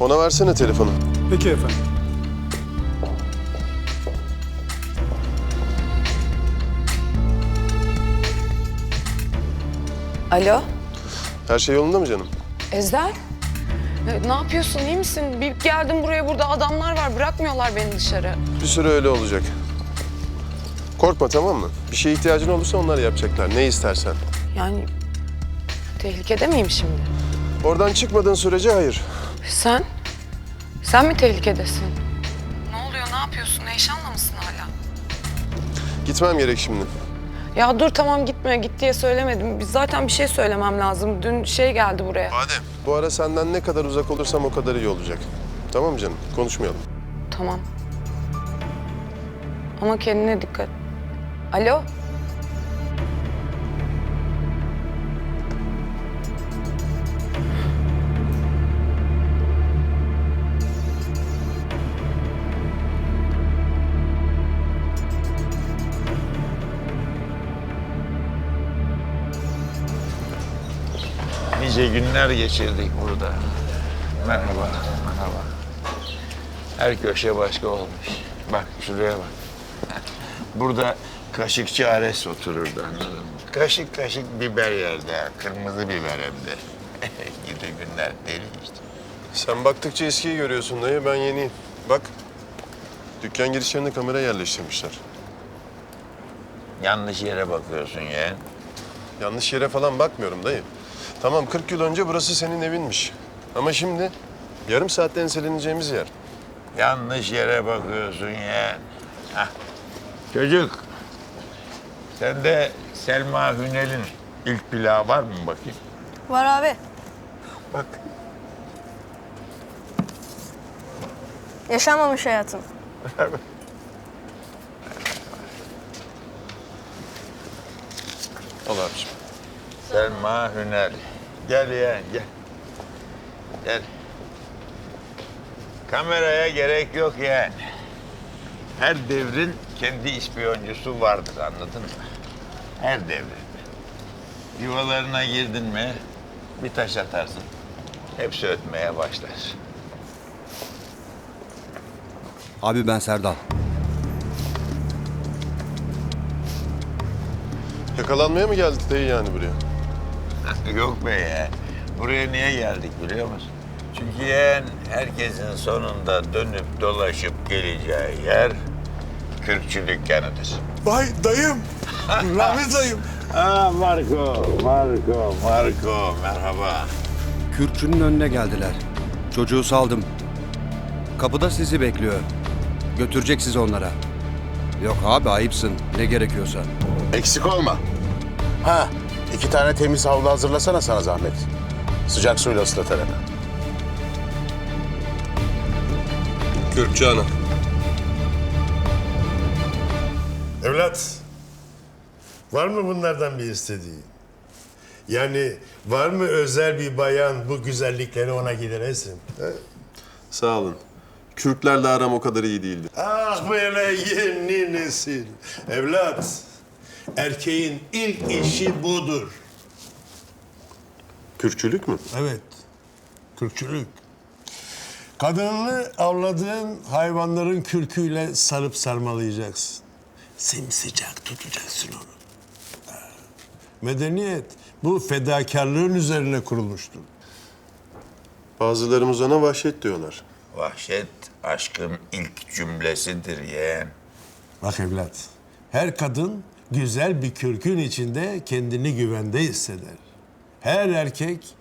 Ona versene telefonu. Peki efendim. Alo, Her şey yolunda mı canım? Ezel? E, Ne yapıyorsun, iyi misin? Bir geldim buraya, burada adamlar var, bırakmıyorlar beni dışarı. Bir süre öyle olacak. Korkma tamam mı? Bir şeye ihtiyacın olursa onlar yapacaklar. Ne istersen. Yani tehlikede miyim şimdi? Oradan çıkmadığın sürece hayır. Sen? Sen mi tehlikedesin? Ne oluyor, ne yapıyorsun? Eyşan'la mısın hala? Gitmem gerek şimdi. Ya dur tamam gitme, git diye söylemedim. Biz zaten bir şey söylemem lazım. Dün şey geldi buraya. Adem. Bu ara senden ne kadar uzak olursam o kadar iyi olacak. Tamam mı canım? Konuşmayalım. Tamam. Ama kendine dikkat. Alo? Nice günler geçirdik burada. Merhaba, merhaba. Her köşe başka olmuş. Bak şuraya bak. Burada kaşıkçı Ares otururdu anladın mı? Kaşık kaşık biber yerde, kırmızı biber hem de. Gidi günler deli işte. Sen baktıkça eskiyi görüyorsun dayı. Ben yeniyim. Bak. Dükkan girişlerine kamera yerleştirmişler. Yanlış yere bakıyorsun ya. Yanlış yere falan bakmıyorum dayı. Tamam 40 yıl önce burası senin evinmiş. Ama şimdi yarım saatte enseleneceğimiz yer. Yanlış yere bakıyorsun ya. Hah. Çocuk, sende Selma Hünel'in ilk plağı var mı bakayım? Var abi. Bak. Yaşanmamış hayatım. Al abiciğim. Selma Hünel. Gel yeğen gel. Gel. Kameraya gerek yok yeğen. Her devrin kendi ispiyoncusu vardır anladın mı? Her devrin. Yuvalarına girdin mi bir taş atarsın. Hepsi ötmeye başlar. Abi ben Serdal. Yakalanmaya mı geldik dayı yani buraya? Yok be ya. Buraya niye geldik biliyor musun? Çünkü yeğen herkesin sonunda dönüp dolaşıp geleceği yer kürkçü dükkanıdır. Vay dayım. Rahmet dayım. Aa Marco, Marco, Marco merhaba. Kürkçünün önüne geldiler. Çocuğu saldım. Kapıda sizi bekliyor. Götürecek sizi onlara. Yok abi ayıpsın. Ne gerekiyorsa. Eksik olma. Ha, iki tane temiz havlu hazırlasana sana zahmet. Sıcak suyla ıslatarak. Kürkçü ana. Evlat, var mı bunlardan bir istediğin? Yani var mı özel bir bayan bu güzellikleri ona gideresin? Sağ olun. Kürklerle aram o kadar iyi değildi. Ah böyle yeni nesil. Evlat, erkeğin ilk işi budur. Kürkçülük mü? Evet, kürkçülük. Kadınını avladığın hayvanların kürküyle sarıp sarmalayacaksın. Simsıcak tutacaksın onu. Ha. Medeniyet bu fedakarlığın üzerine kurulmuştur. Bazılarımız ona vahşet diyorlar. Vahşet aşkın ilk cümlesidir yeğen. Bak evlat, her kadın güzel bir kürkün içinde kendini güvende hisseder. Her erkek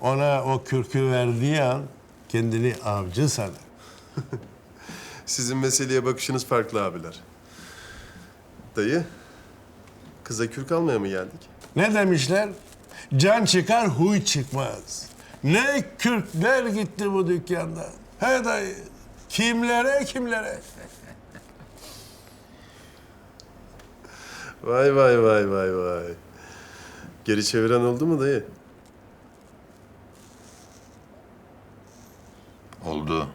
ona o kürkü verdiği an kendini avcı sanar. Sizin meseleye bakışınız farklı abiler. Dayı, kıza kürk almaya mı geldik? Ne demişler? Can çıkar, huy çıkmaz. Ne kürkler gitti bu dükkanda. He dayı, kimlere kimlere. Vay vay vay vay vay. Geri çeviren oldu mu dayı? Oldu.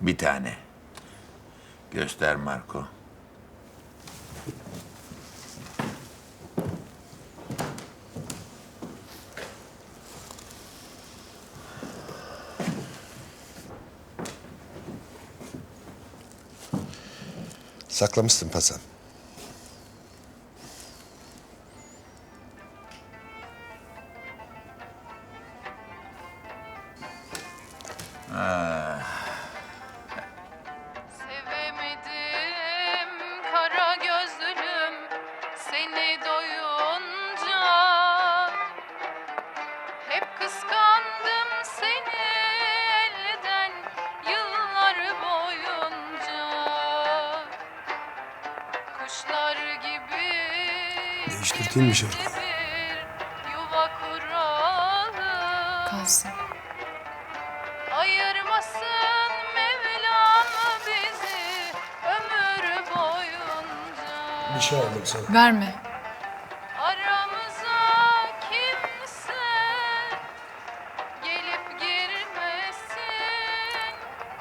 Bir tane. Göster Marco. Saklamışsın Pasan. Şarkıyı? bir kuralım Kalsın. Ayırmasın Mevlam bizi ömür boyunca. Bir şey aldım sana. Verme. Aramıza kimse gelip girmesin.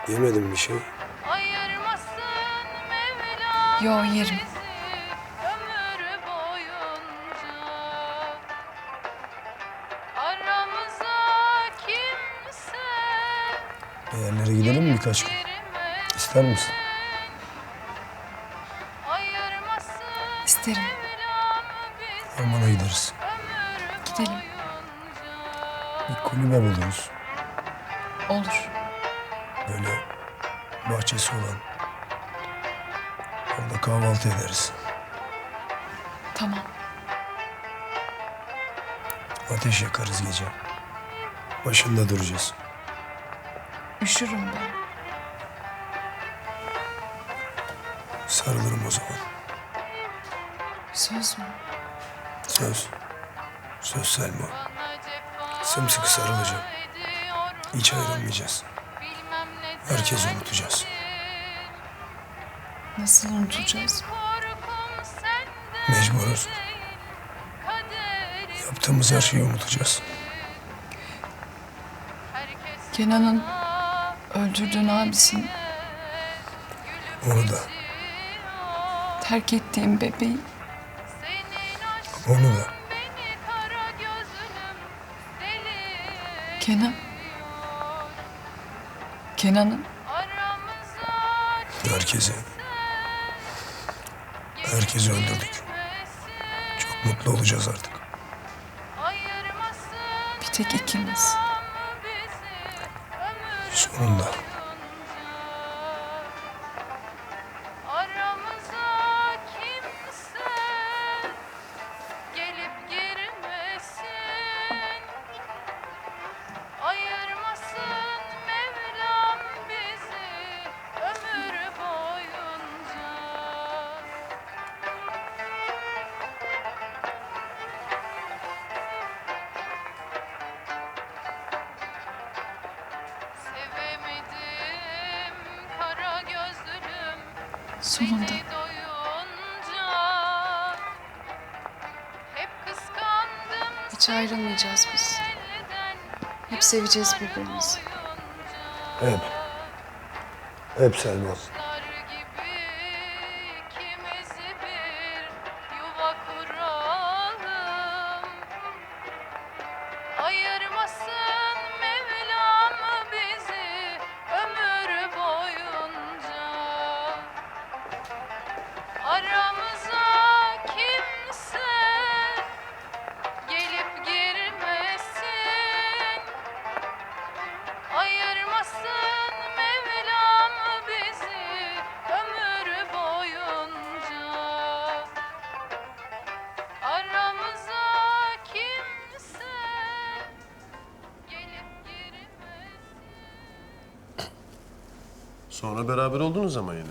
Yemedim bir şey. Ayırmasın Mevlam Yo, yerim. bizi Bir yerlere gidelim mi birkaç gün? İster misin? İsterim. Ormana gideriz. Gidelim. Bir kulübe buluruz. Olur. Böyle bahçesi olan. Orada kahvaltı ederiz. Tamam. Ateş yakarız gece. Başında duracağız. Üşürüm ben. Sarılırım o zaman. Söz mü? Söz. Söz Selma. Sımsıkı sarılacağım. Hiç ayrılmayacağız. Herkesi unutacağız. Nasıl unutacağız? Mecburuz. Yaptığımız her şeyi unutacağız. Kenan'ın öldürdüğün abisini, Onu da, terk ettiğim bebeği, onu da. Kenan. Kenan'ın Herkesi. Herkesi öldürdük. Çok mutlu olacağız artık. bir tek ikimiz. Sonunda. Sonunda. Hiç ayrılmayacağız biz. Hep seveceğiz birbirimizi. Hep. Hep Selma. Sonra beraber oldunuz ama yine.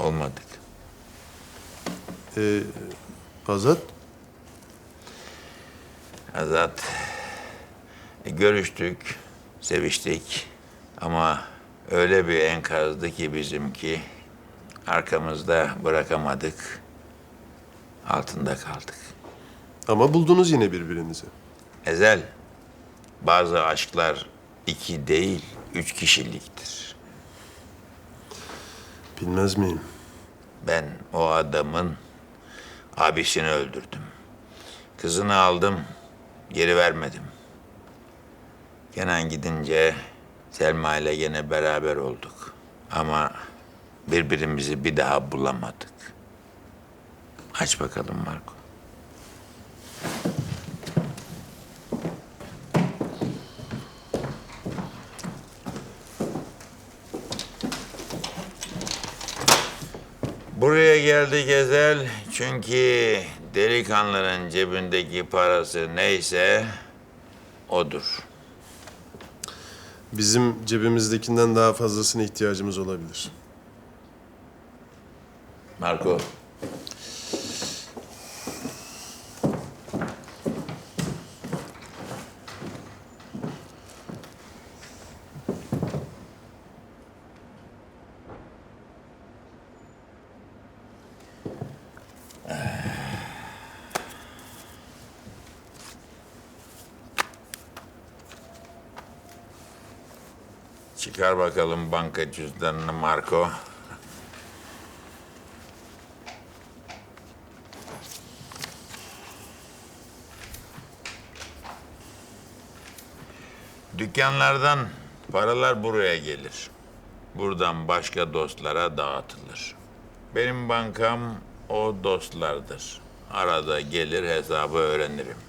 Olmadık. Ee, Azat? Azat, e, görüştük, seviştik ama öyle bir enkazdı ki bizimki arkamızda bırakamadık, altında kaldık. Ama buldunuz yine birbirinizi. Ezel, bazı aşklar iki değil, üç kişiliktir. Bilmez miyim? Ben o adamın abisini öldürdüm. Kızını aldım, geri vermedim. Kenan gidince Selma ile gene beraber olduk. Ama birbirimizi bir daha bulamadık. Aç bakalım Marco. Buraya geldi Gezel çünkü delikanlının cebindeki parası neyse odur. Bizim cebimizdekinden daha fazlasına ihtiyacımız olabilir. Marco. Çıkar bakalım banka cüzdanını Marco. Dükkanlardan paralar buraya gelir. Buradan başka dostlara dağıtılır. Benim bankam o dostlardır. Arada gelir hesabı öğrenirim.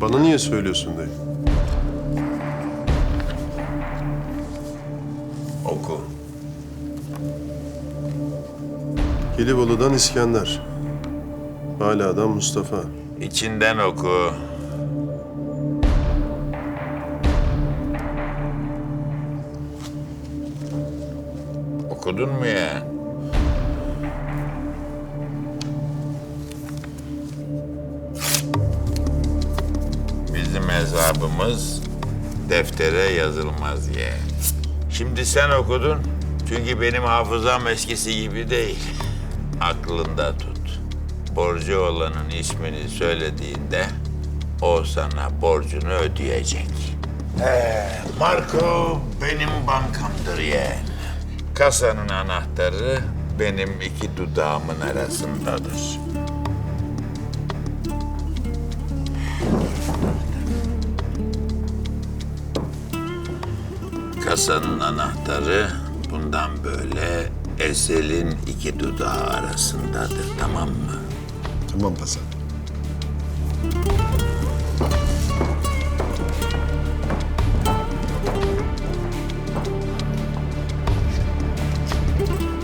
Bana niye söylüyorsun dayı? Oku. Gelibolu'dan İskender. Bala'dan Mustafa. İçinden oku. Okudun mu ya? Hesabımız deftere yazılmaz ye. Şimdi sen okudun. Çünkü benim hafızam eskisi gibi değil. Aklında tut. Borcu olanın ismini söylediğinde o sana borcunu ödeyecek. Ee, Marco benim bankamdır yeğen. Kasanın anahtarı benim iki dudağımın arasındadır. Kasanın anahtarı bundan böyle Esel'in iki dudağı arasındadır tamam mı? Tamam Hasan.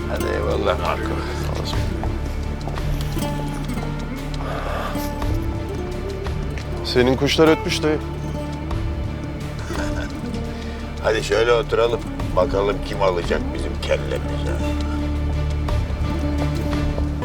Hadi eyvallah Marco. Senin kuşlar ötmüş dayı. Hadi şöyle oturalım. Bakalım kim alacak bizim kellemizi.